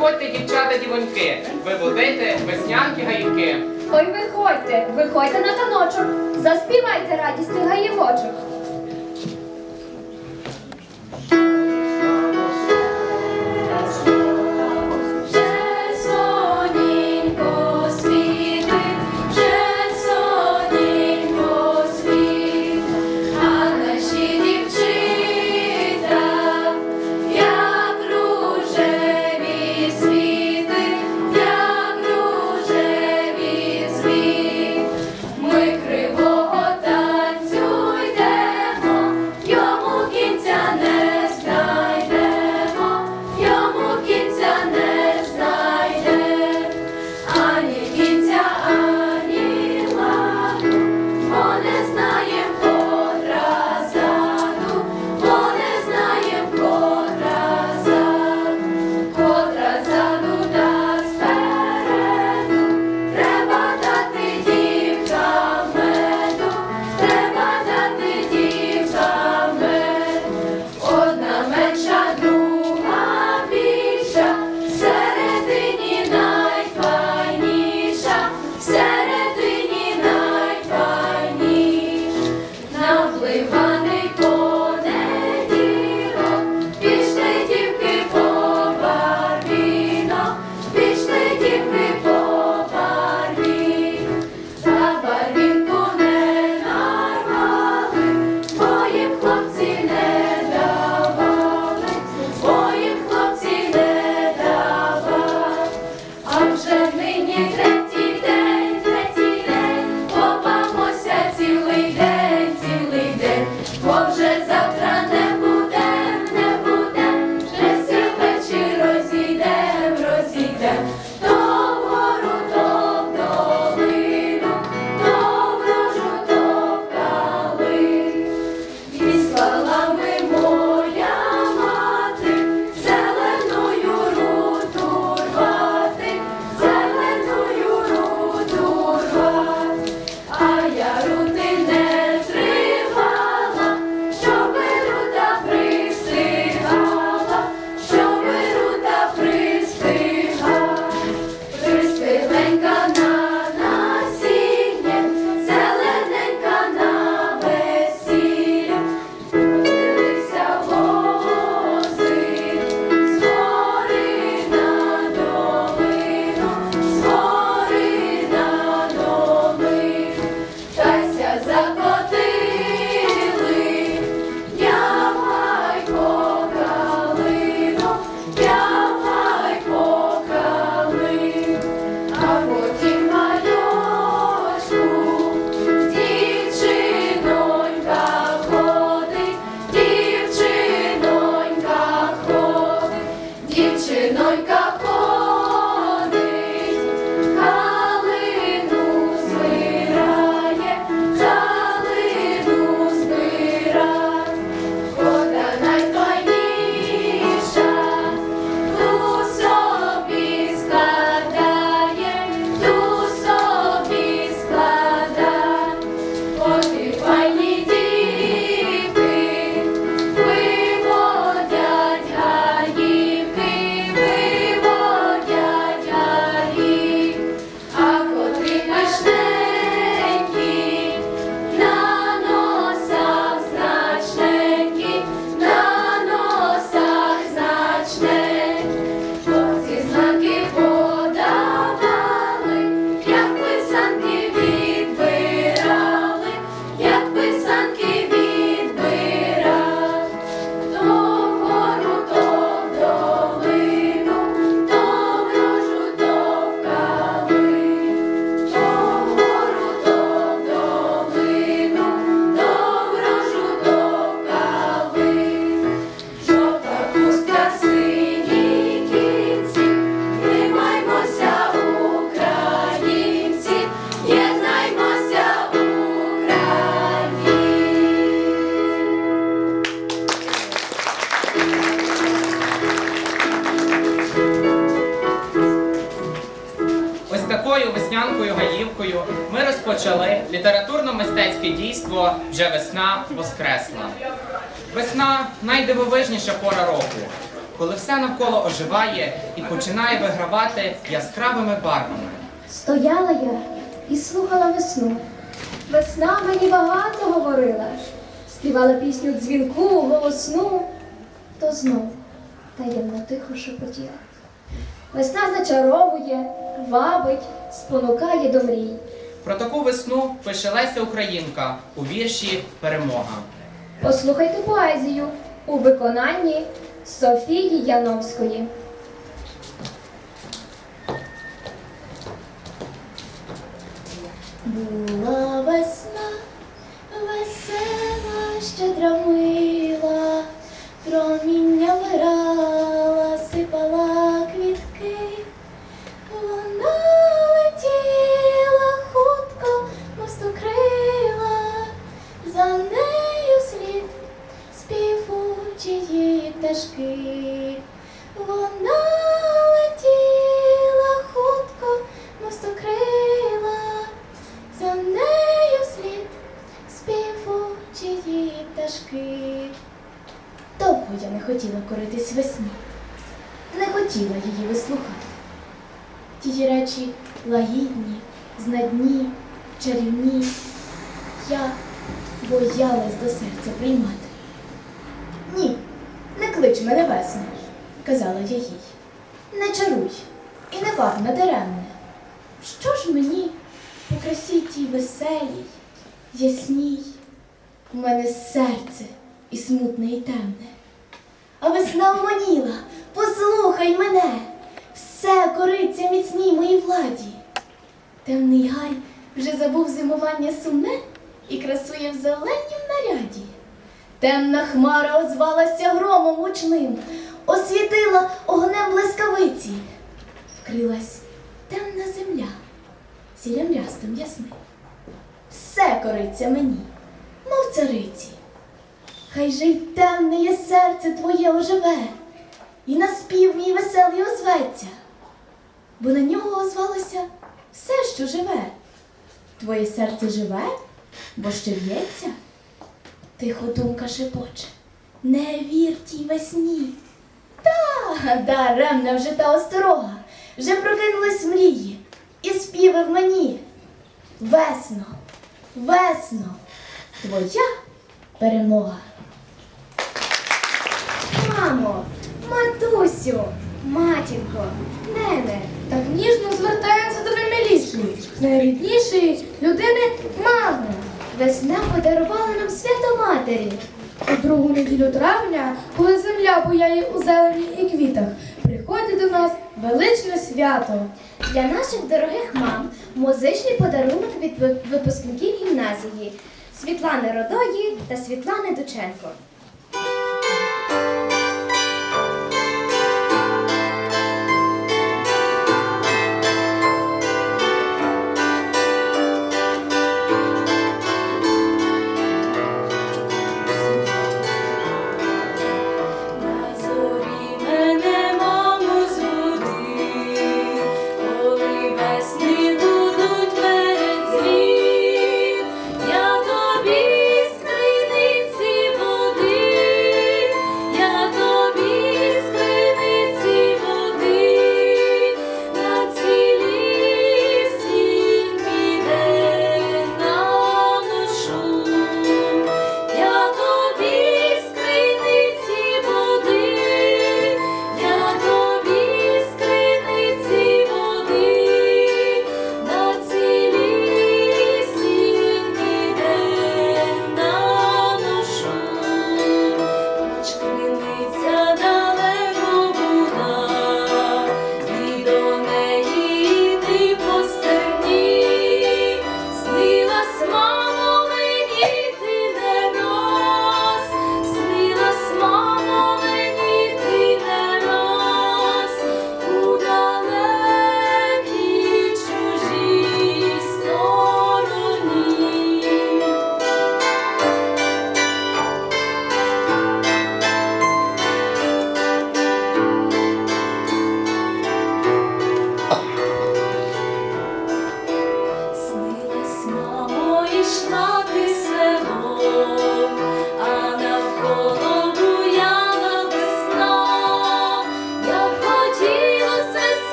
виходьте, дівчата, дівоньки, виводите веснянки гаївки. Ой, виходьте, виходьте на таночок, заспівайте радісти гаєвочок. I was дійство вже весна воскресла. Весна найдивовижніша пора року, коли все навколо оживає і починає вигравати яскравими барвами. Стояла я і слухала весну. Весна мені багато говорила, співала пісню дзвінку, голосну, то знов таємно тихо шепотіла. Весна зачаровує, вабить, спонукає до мрій. Про таку весну пише Леся Українка у вірші Перемога. Послухайте поезію у виконанні Софії Яновської. Була співучі. Вона летіла хутко, крила, за нею слід співучі пташки. Довго я не хотіла коритись весні, не хотіла її вислухати. Її речі лагідні, знадні, чарівні. Я боялась до серця приймати. Клич мене весно, казала я їй. Не чаруй і не вар надаремне. Що ж мені по красі тій веселій, ясній, у мене серце і смутне, і темне. А весна вманіла, послухай мене, все кориться міцній моїй владі. Темний гай вже забув зимування сумне і красує в зеленім наряді. Темна хмара озвалася громом гучним, освітила огнем блискавиці. Вкрилась темна земля, сілям рястом ясним. Все кориться мені, мов цариці. Хай же й темне є серце твоє оживе, і на спів мій веселий озветься, бо на нього озвалося все, що живе. Твоє серце живе, бо ще б'ється. Тихо думка шепоче, не вір тій весні. Та, даремна вже та осторога, вже прокинулись мрії і співи в мені. Весно, весно, твоя перемога. Мамо, матусю, матінко, нене, так ніжно звертаємося до наймилішої, найріднішої людини мами. Весна подарувала нам свято матері. У другу неділю травня, коли земля буяє у зелені і квітах, приходить до нас величне свято. Для наших дорогих мам музичний подарунок від випускників гімназії Світлани Родої та Світлани Дученко.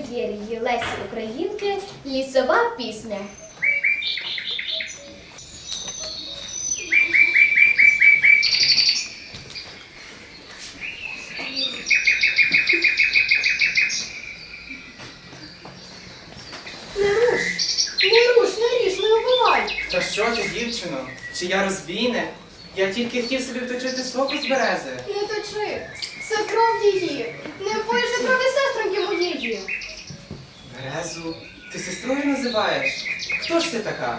Феєрії Лесі Українки Лісова пісня. Не руш, не руш, не ріж, не вбивай. Та що ти, дівчино? Чи я розбійник? Я тільки хотів собі вточити соку з берези. Не точи. Хто ж ти така?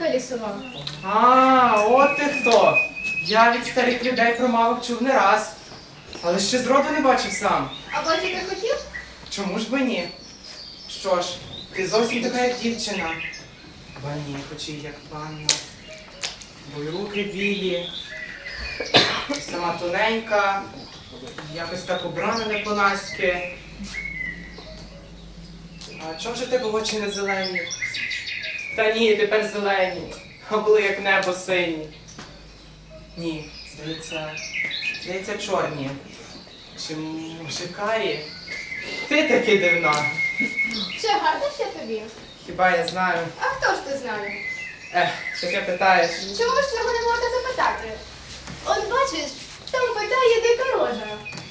Я лісова. А, от ти хто. Я від старих людей про мавок чув не раз. Але ще зроду не бачив сам. А бачити хотів? Чому ж би ні? Що ж, ти зовсім така, як дівчина. Ба ні, хоч і як панна. Бо й руки білі, сама тоненька, якось так обрана не по-наськи. А чому ж в тебе очі не зелені? Та ні, тепер зелені, а були як небо сині. Ні, здається, здається, чорні. Чи може карі? Ти таки дивна. Ще гарно ще тобі. Хіба я знаю? А хто ж ти знає? Ех, таке питаєш. Чому ж цього не можна запитати? От бачиш, там питає дика рожа.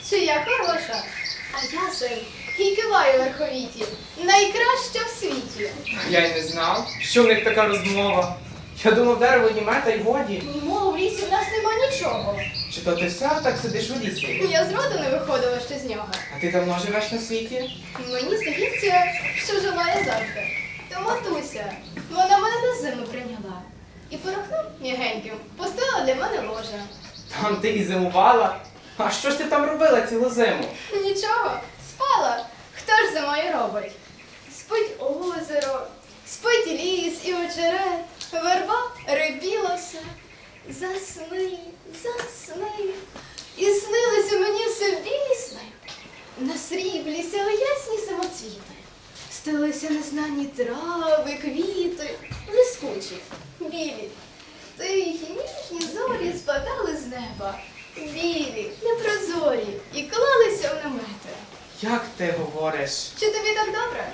Чи я хороша? А я син і киваю верховіті. Найкраща в світі. Я й не знав, що в них така розмова. Я думав, дерево німета й годі. Мов в лісі в нас нема нічого. Чи то ти все так сидиш у лісі? Я зроду не виходила ще з нього. А ти давно живеш на світі? Мені здається, що жила я завжди. То матуся, вона мене на зиму прийняла. І порохном м'ягеньким пустила для мене ложа. Там ти і зимувала. А що ж ти там робила цілу зиму? Нічого, спала. Хто ж зимою робить? Спить озеро, спить ліс і очерет, верба рибілося. Засни, засни. І снилися мені все білі. На сріблі сяли ясні самоцвіти. Стелися незнані трави, квіти, блискучі, білі. Тихі, ніжні зорі спадали з неба. Білі, непрозорі, і клалися в намети. Як ти говориш? Чи тобі так добре?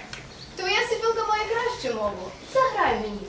Твоя сипілка має кращу мову. Заграй мені.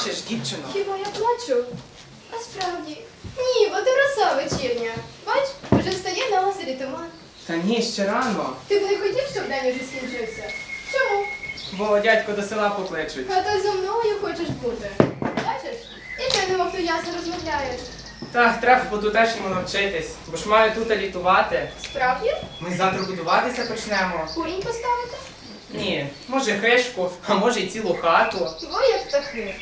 Плачеш, дівчино? Хіба я плачу? А справді, ні, бо ти роса вечірня. Бач, вже стає на озері туман. Та ні, ще рано. Ти б не хотів, щоб день уже скінчився? Чому? Бо дядько до села покличуть. А то зо мною хочеш бути. Бачиш, і ти немов то ясно розмовляєш. Так, треба по-тутешньому навчитись, бо ж маю тут літувати. Справді? Ми завтра будуватися почнемо. Курінь поставити? Ні, може хишку, а може й цілу хату. Ви як птахи.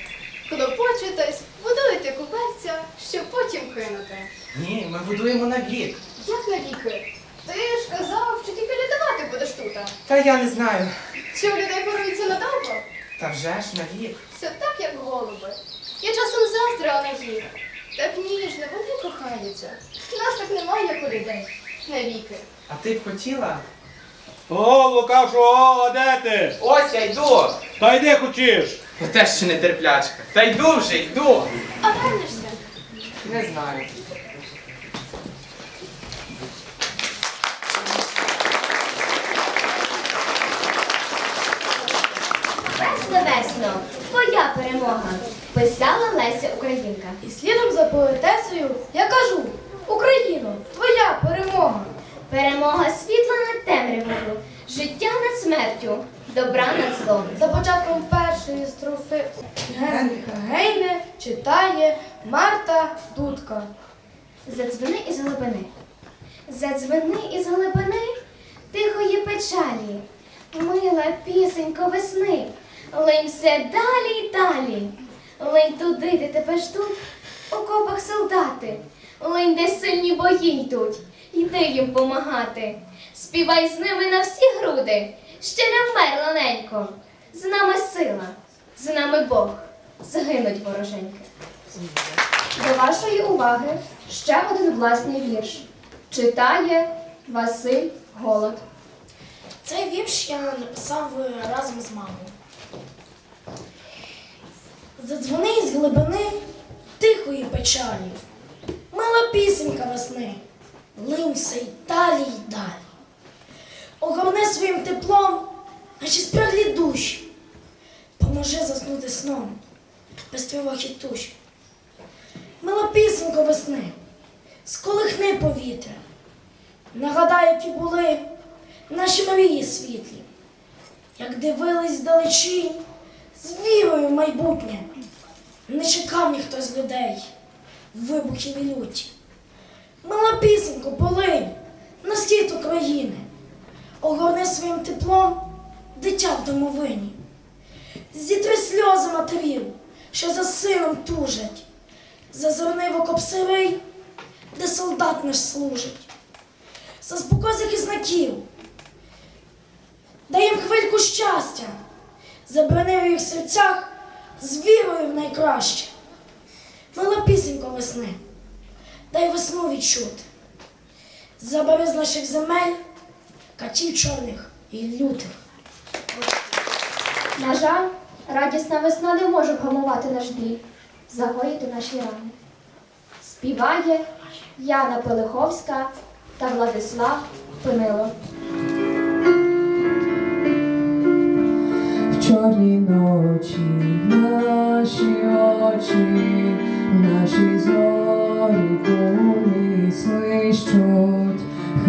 Клопочетесь, будуєте кубельця, щоб потім кинути. Ні, ми будуємо на вік. Як на віки? Ти ж казав, що тільки літувати будеш тут. Та я не знаю. Чи у людей поруються надовго? Та вже ж на вік. Все так, як голуби. Я часом заздрила на їх. Так ніжно, вони кохаються. Нас так немає, як у людей. Навіки. А ти б хотіла? О, Лукашу, о, де ти? Ось я йду! Та йди хочеш. Я теж ще не терплячка. Та йду вже, йду. А вернешся? Не знаю. Небесно, твоя перемога. Писала Леся Українка. І слідом за поетесою я кажу: Україно, твоя перемога! Перемога світла над темрявою життя над смертю, добра над злом. За початком першої строфи Генріха Гейне читає Марта Дудка. Задзвени із глибини. Задзвени із глибини тихої печалі. Мила пісенько весни. Линь все далі й далі. Линь туди, де тебе ждуть, у копах солдати. Линь, де сильні бої йдуть. Йди їм помагати. Співай з ними на всі груди. Ще не вмерла ненько. З нами сила, з нами Бог. Загинуть вороженьки. До вашої уваги ще один власний вірш. Читає Василь Голод. Цей вірш я написав е, разом з мамою. Задзвони із глибини тихої печалі, мила пісенька весни, линь все й далі й далі. Огорни своїм теплом наші спраглі душі, поможи заснути сном без тривог і туш. Мила пісенько весни, сколихни повітря, нагадай, які були наші мрії світлі, як дивились вдалечінь з вірою в майбутнє, не чекав ніхто з людей вибухів і люті. Мила пісеньку полинь на схід України, огорни своїм теплом дитя в домовині. Зітри сльози матерів, що за сином тужать, зазирни в окоп сирий, де солдат наш служить. Заспокой захисників, дай їм хвильку щастя, забрани в їх серцях з вірою в найкраще. Мила пісенько весни, дай весну відчути. Забери з наших земель катів чорних і лютих. На жаль, радісна весна не може вгамувати наш біль, загоїти наші рани. Співає Яна Пелиховська та Владислав Пинило. В чорній ночі наші очі, наші зорі куми свищуть,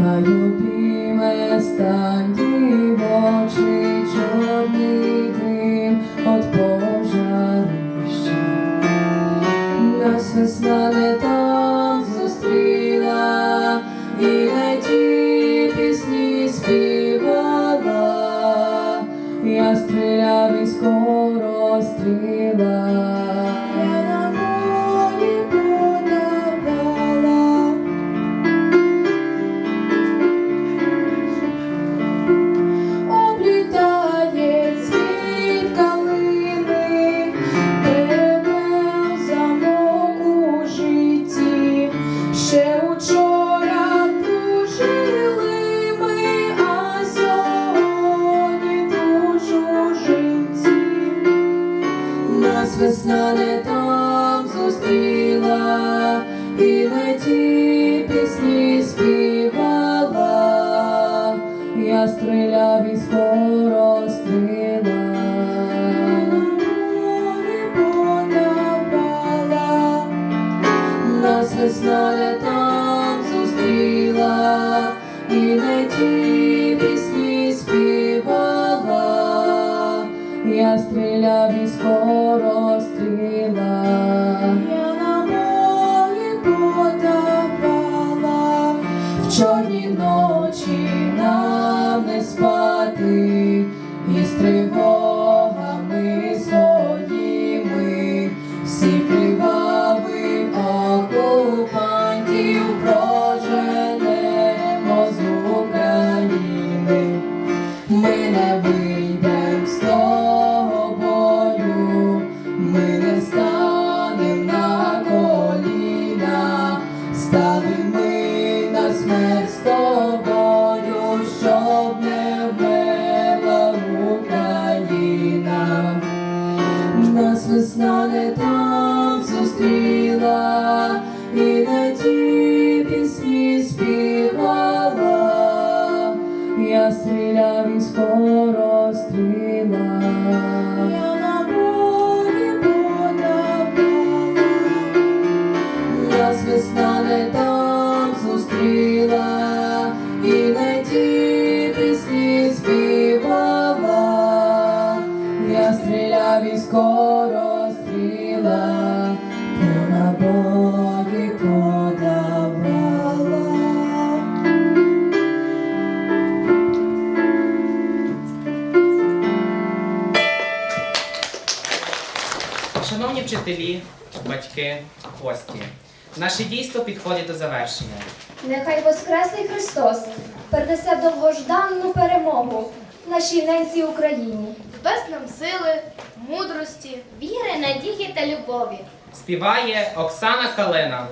хай обійме стані очі, чорний дим от зустріла, і не for вчителі, батьки, гості. Наше дійство підходить до завершення. Нехай Воскреслий Христос перенесе довгожданну перемогу нашій ненці Україні, без нам сили, мудрості, віри, надії та любові. Співає Оксана Калина.